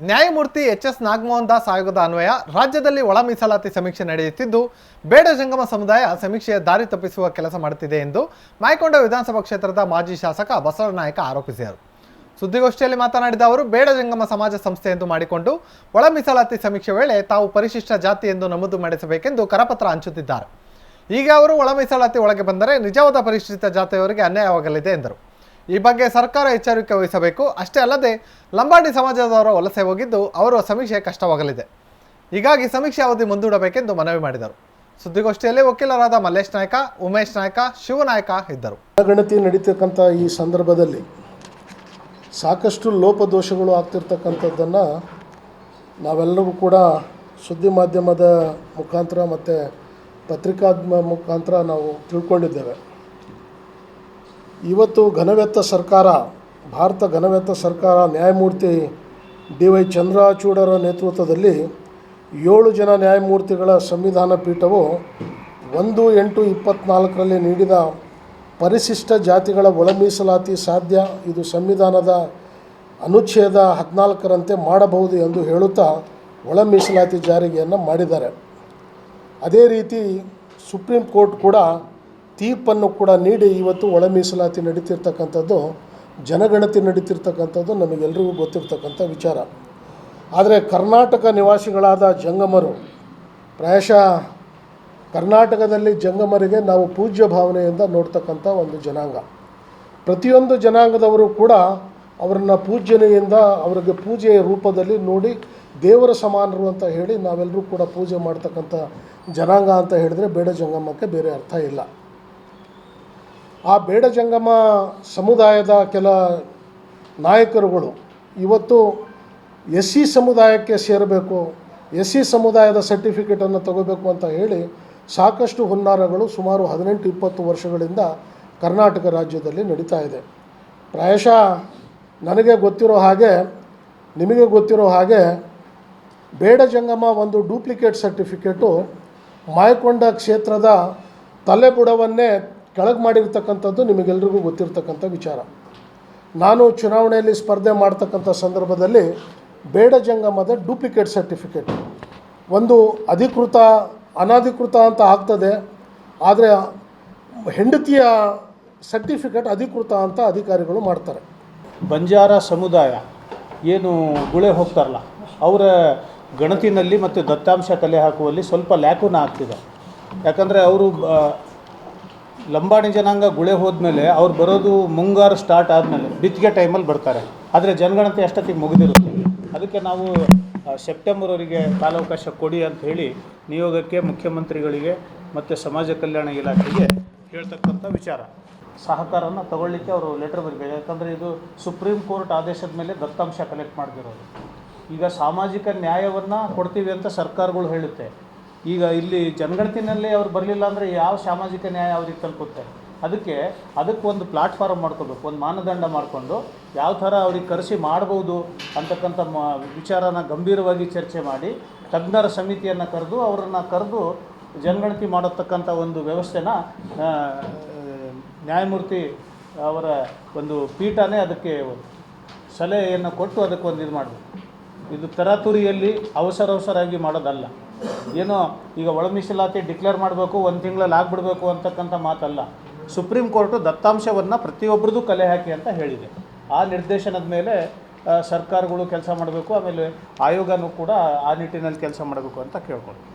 ನ್ಯಾಯಮೂರ್ತಿ H S Nagamohan Das ಆಯೋಗದ ಅನ್ವಯ, ರಾಜ್ಯದಲ್ಲಿ ಒಳ ಮೀಸಲಾತಿ ಸಮೀಕ್ಷೆ ನಡೆಯುತ್ತಿದ್ದು, ಬೇಡ ಜಂಗಮ ಸಮುದಾಯ ಸಮೀಕ್ಷೆಯ ದಾರಿ ತಪ್ಪಿಸುವ ಕೆಲಸ ಮಾಡುತ್ತಿದೆ ಎಂದು ಮಾಯಕೊಂಡ ವಿಧಾನಸಭಾ ಕ್ಷೇತ್ರದ ಮಾಜಿ ಶಾಸಕ ಬಸವನಾಯಕ ಆರೋಪಿಸಿದರು. ಸುದ್ದಿಗೋಷ್ಠಿಯಲ್ಲಿ ಮಾತನಾಡಿದ ಅವರು, ಬೇಡ ಜಂಗಮ ಸಮಾಜ ಸಂಸ್ಥೆ ಎಂದು ಮಾಡಿಕೊಂಡು ಒಳ ಮೀಸಲಾತಿ ಸಮೀಕ್ಷೆ ವೇಳೆ ತಾವು ಪರಿಶಿಷ್ಟ ಜಾತಿ ಎಂದು ನಮೂದು ಮಾಡಿಸಬೇಕೆಂದು ಕರಪತ್ರ ಹಂಚುತ್ತಿದ್ದಾರೆ. ಈಗ ಅವರು ಒಳ ಮೀಸಲಾತಿ ಒಳಗೆ ಬಂದರೆ ನಿಜವಾದ ಪರಿಶಿಷ್ಟ ಜಾತಿಯವರಿಗೆ ಅನ್ಯಾಯವಾಗಲಿದೆ ಎಂದರು. ಈ ಬಗ್ಗೆ ಸರ್ಕಾರ ಎಚ್ಚರಿಕೆ ವಹಿಸಬೇಕು. ಅಷ್ಟೇ ಅಲ್ಲದೆ ಲಂಬಾಡಿ ಸಮಾಜದವರ ವಲಸೆ ಹೋಗಿದ್ದು ಅವರ ಸಮೀಕ್ಷೆ ಕಷ್ಟವಾಗಲಿದೆ. ಹೀಗಾಗಿ ಸಮೀಕ್ಷೆ ಅವಧಿ ಮುಂದೂಡಬೇಕೆಂದು ಮನವಿ ಮಾಡಿದರು. ಸುದ್ದಿಗೋಷ್ಠಿಯಲ್ಲಿ ವಕೀಲರಾದ ಮಲ್ಲೇಶ್ ನಾಯ್ಕ, ಉಮೇಶ್ ನಾಯ್ಕ ಶಿವನಾಯ್ಕ ಇದ್ದರು. ಗಣತಿ ನಡೀತಕ್ಕಂಥ ಈ ಸಂದರ್ಭದಲ್ಲಿ ಸಾಕಷ್ಟು ಲೋಪದೋಷಗಳು ಆಗ್ತಿರ್ತಕ್ಕಂಥದ್ದನ್ನು ನಾವೆಲ್ಲರಿಗೂ ಕೂಡ ಸುದ್ದಿ ಮಾಧ್ಯಮದ ಮುಖಾಂತರ ಮತ್ತು ಪತ್ರಿಕಾ ಮುಖಾಂತರ ನಾವು ತಿಳ್ಕೊಂಡಿದ್ದೇವೆ. ಇವತ್ತು ಘನವೆತ್ತ ಸರ್ಕಾರ, ಭಾರತ ಘನವೆತ್ತ ಸರ್ಕಾರ ನ್ಯಾಯಮೂರ್ತಿ ಡಿ ವೈ ಚಂದ್ರಚೂಡರ ನೇತೃತ್ವದಲ್ಲಿ ಏಳು ಜನ ನ್ಯಾಯಮೂರ್ತಿಗಳ ಸಂವಿಧಾನ ಪೀಠವು ಒಂದು ಎಂಟು ಇಪ್ಪತ್ತ್ನಾಲ್ಕರಲ್ಲಿ ನೀಡಿದ ಪರಿಶಿಷ್ಟ ಜಾತಿಗಳ ಒಳಮೀಸಲಾತಿ ಸಾಧ್ಯ, ಇದು ಸಂವಿಧಾನದ ಅನುಚ್ಛೇದ ಹದಿನಾಲ್ಕರಂತೆ ಮಾಡಬಹುದು ಎಂದು ಹೇಳುತ್ತಾ ಒಳ ಮೀಸಲಾತಿ ಜಾರಿಗೆಯನ್ನು ಮಾಡಿದ್ದಾರೆ. ಅದೇ ರೀತಿ ಸುಪ್ರೀಂ ಕೋರ್ಟ್ ಕೂಡ ತೀರ್ಪನ್ನು ಕೂಡ ನೀಡಿ ಇವತ್ತು ಒಳ ಮೀಸಲಾತಿ ನಡೀತಿರ್ತಕ್ಕಂಥದ್ದು, ಜನಗಣತಿ ನಡೀತಿರ್ತಕ್ಕಂಥದ್ದು ನಮಗೆಲ್ಲರಿಗೂ ಗೊತ್ತಿರ್ತಕ್ಕಂಥ ವಿಚಾರ. ಆದರೆ ಕರ್ನಾಟಕ ನಿವಾಸಿಗಳಾದ ಜಂಗಮರು, ಪ್ರಾಯಶಃ ಕರ್ನಾಟಕದಲ್ಲಿ ಜಂಗಮರಿಗೆ ನಾವು ಪೂಜ್ಯ ಭಾವನೆಯಿಂದ ನೋಡ್ತಕ್ಕಂಥ ಒಂದು ಜನಾಂಗ. ಪ್ರತಿಯೊಂದು ಜನಾಂಗದವರು ಕೂಡ ಅವರನ್ನು ಪೂಜ್ಯನೆಯಿಂದ ಅವರಿಗೆ ಪೂಜೆಯ ರೂಪದಲ್ಲಿ ನೋಡಿ ದೇವರ ಸಮಾನರು ಅಂತ ಹೇಳಿ ನಾವೆಲ್ಲರೂ ಕೂಡ ಪೂಜೆ ಮಾಡ್ತಕ್ಕಂಥ ಜನಾಂಗ ಅಂತ ಹೇಳಿದರೆ ಬೇಡ ಜಂಗಮಕ್ಕೆ ಬೇರೆ ಅರ್ಥ ಇಲ್ಲ. ಆ ಬೇಡ ಜಂಗಮ ಸಮುದಾಯದ ಕೆಲ ನಾಯಕರುಗಳು ಇವತ್ತು ಎಸ್ ಸಿ ಸಮುದಾಯಕ್ಕೆ ಸೇರಬೇಕು, ಎಸ್ ಸಿ ಸಮುದಾಯದ ಸರ್ಟಿಫಿಕೇಟನ್ನು ತಗೋಬೇಕು ಅಂತ ಹೇಳಿ ಸಾಕಷ್ಟು ಹುನ್ನಾರಗಳು ಸುಮಾರು ಹದಿನೆಂಟು, ಇಪ್ಪತ್ತು ವರ್ಷಗಳಿಂದ ಕರ್ನಾಟಕ ರಾಜ್ಯದಲ್ಲಿ ನಡೀತಾ ಇದೆ. ಪ್ರಾಯಶಃ ನನಗೆ ಗೊತ್ತಿರೋ ಹಾಗೆ, ನಿಮಗೆ ಗೊತ್ತಿರೋ ಹಾಗೆ ಬೇಡ ಜಂಗಮ ಒಂದು ಡೂಪ್ಲಿಕೇಟ್ ಸರ್ಟಿಫಿಕೇಟು ಮಾಯಕೊಂಡ ಕ್ಷೇತ್ರದ ತಲೆಬುಡವನ್ನೇ ಕೆಳಗೆ ಮಾಡಿರ್ತಕ್ಕಂಥದ್ದು ನಿಮಗೆಲ್ರಿಗೂ ಗೊತ್ತಿರತಕ್ಕಂಥ ವಿಚಾರ. ನಾನು ಚುನಾವಣೆಯಲ್ಲಿ ಸ್ಪರ್ಧೆ ಮಾಡ್ತಕ್ಕಂಥ ಸಂದರ್ಭದಲ್ಲಿ ಬೇಡ ಜಂಗಮದ ಡೂಪ್ಲಿಕೇಟ್ ಸರ್ಟಿಫಿಕೇಟ್. ಒಂದು ಅಧಿಕೃತ, ಅನಧಿಕೃತ ಅಂತ ಆಗ್ತದೆ, ಆದರೆ ಹೆಂಡತಿಯ ಸರ್ಟಿಫಿಕೇಟ್ ಅಧಿಕೃತ ಅಂತ ಅಧಿಕಾರಿಗಳು ಮಾಡ್ತಾರೆ. ಬಂಜಾರ ಸಮುದಾಯ ಏನು ಗುಳೆ ಹೋಗ್ತಾರಲ್ಲ, ಅವರ ಗಣತಿನಲ್ಲಿ ಮತ್ತು ದತ್ತಾಂಶ ಕಲೆ ಹಾಕುವಲ್ಲಿ ಸ್ವಲ್ಪ ಲ್ಯಾಕುನ ಆಗ್ತಿದೆ. ಯಾಕಂದರೆ ಅವರು ಲಂಬಾಣಿ ಜನಾಂಗ ಗುಳೆ ಹೋದ್ಮೇಲೆ ಅವ್ರು ಬರೋದು ಮುಂಗಾರು ಸ್ಟಾರ್ಟ್ ಆದಮೇಲೆ ಬಿತ್ತಿಗೆ ಟೈಮಲ್ಲಿ ಬರ್ತಾರೆ. ಆದರೆ ಜನಗಣತಿ ಅಷ್ಟೊತ್ತಿಗೆ ಮುಗಿದಿರುತ್ತೆ. ಅದಕ್ಕೆ ನಾವು ಸೆಪ್ಟೆಂಬರ್ ಅವರಿಗೆ ಕಾಲಾವಕಾಶ ಕೊಡಿ ಅಂತ ಹೇಳಿ ನಿಯೋಗಕ್ಕೆ ಮುಖ್ಯಮಂತ್ರಿಗಳಿಗೆ ಮತ್ತು ಸಮಾಜ ಕಲ್ಯಾಣ ಇಲಾಖೆಗೆ ಹೇಳ್ತಕ್ಕಂಥ ವಿಚಾರ. ಸಹಕಾರನ ತಗೊಳ್ಳಿಕ್ಕೆ ಅವರು ಲೆಟರ್ ಬರಬೇಕು. ಯಾಕಂದರೆ ಇದು ಸುಪ್ರೀಂ ಕೋರ್ಟ್ ಆದೇಶದ ಮೇಲೆ ದತ್ತಾಂಶ ಕಲೆಕ್ಟ್ ಮಾಡ್ತಿರೋದು. ಈಗ ಸಾಮಾಜಿಕ ನ್ಯಾಯವನ್ನು ಕೊಡ್ತೀವಿ ಅಂತ ಸರ್ಕಾರಗಳು ಹೇಳುತ್ತೆ. ಈಗ ಇಲ್ಲಿ ಜನಗಣತಿನಲ್ಲಿ ಅವ್ರು ಬರಲಿಲ್ಲ ಅಂದರೆ ಯಾವ ಸಾಮಾಜಿಕ ನ್ಯಾಯ ಅವ್ರಿಗೆ ತಲುಪುತ್ತೆ? ಅದಕ್ಕೆ ಅದಕ್ಕೆ ಒಂದು ಪ್ಲಾಟ್ಫಾರ್ಮ್ ಮಾಡ್ಕೋಬೇಕು, ಒಂದು ಮಾನದಂಡ ಮಾಡಿಕೊಂಡು ಯಾವ ಥರ ಅವ್ರಿಗೆ ಕರೆಸಿ ಮಾಡ್ಬೋದು ಅಂತಕ್ಕಂಥ ಮ ವಿಚಾರನ ಗಂಭೀರವಾಗಿ ಚರ್ಚೆ ಮಾಡಿ ತಜ್ಞರ ಸಮಿತಿಯನ್ನು ಕರೆದು ಅವರನ್ನು ಕರೆದು ಜನಗಣತಿ ಮಾಡತಕ್ಕಂಥ ಒಂದು ವ್ಯವಸ್ಥೆನ ನ್ಯಾಯಮೂರ್ತಿ ಅವರ ಒಂದು ಪೀಠನೇ ಅದಕ್ಕೆ ಸಲಹೆಯನ್ನು ಕೊಟ್ಟು ಅದಕ್ಕೊಂದು ಇದು ಮಾಡಬೇಕು. ಇದು ತರಾತುರಿಯಲ್ಲಿ ಅವಸರ ಅವಸರಾಗಿ ಮಾಡೋದಲ್ಲ. ಏನೋ ಈಗ ಒಳ ಮೀಸಲಾತಿ ಡಿಕ್ಲೇರ್ ಮಾಡಬೇಕು, ಒಂದು ತಿಂಗಳಲ್ಲಿ ಆಗ್ಬಿಡ್ಬೇಕು ಅಂತಕ್ಕಂಥ ಮಾತಲ್ಲ. ಸುಪ್ರೀಂ ಕೋರ್ಟು ದತ್ತಾಂಶವನ್ನು ಪ್ರತಿಯೊಬ್ಬರದ್ದು ಕಲೆ ಹಾಕಿ ಅಂತ ಹೇಳಿದೆ. ಆ ನಿರ್ದೇಶನದ ಮೇಲೆ ಸರ್ಕಾರಗಳು ಕೆಲಸ ಮಾಡಬೇಕು, ಆಮೇಲೆ ಆಯೋಗನೂ ಕೂಡ ಆ ನಿಟ್ಟಿನಲ್ಲಿ ಕೆಲಸ ಮಾಡಬೇಕು ಅಂತ ಕೇಳ್ಕೊಂಡು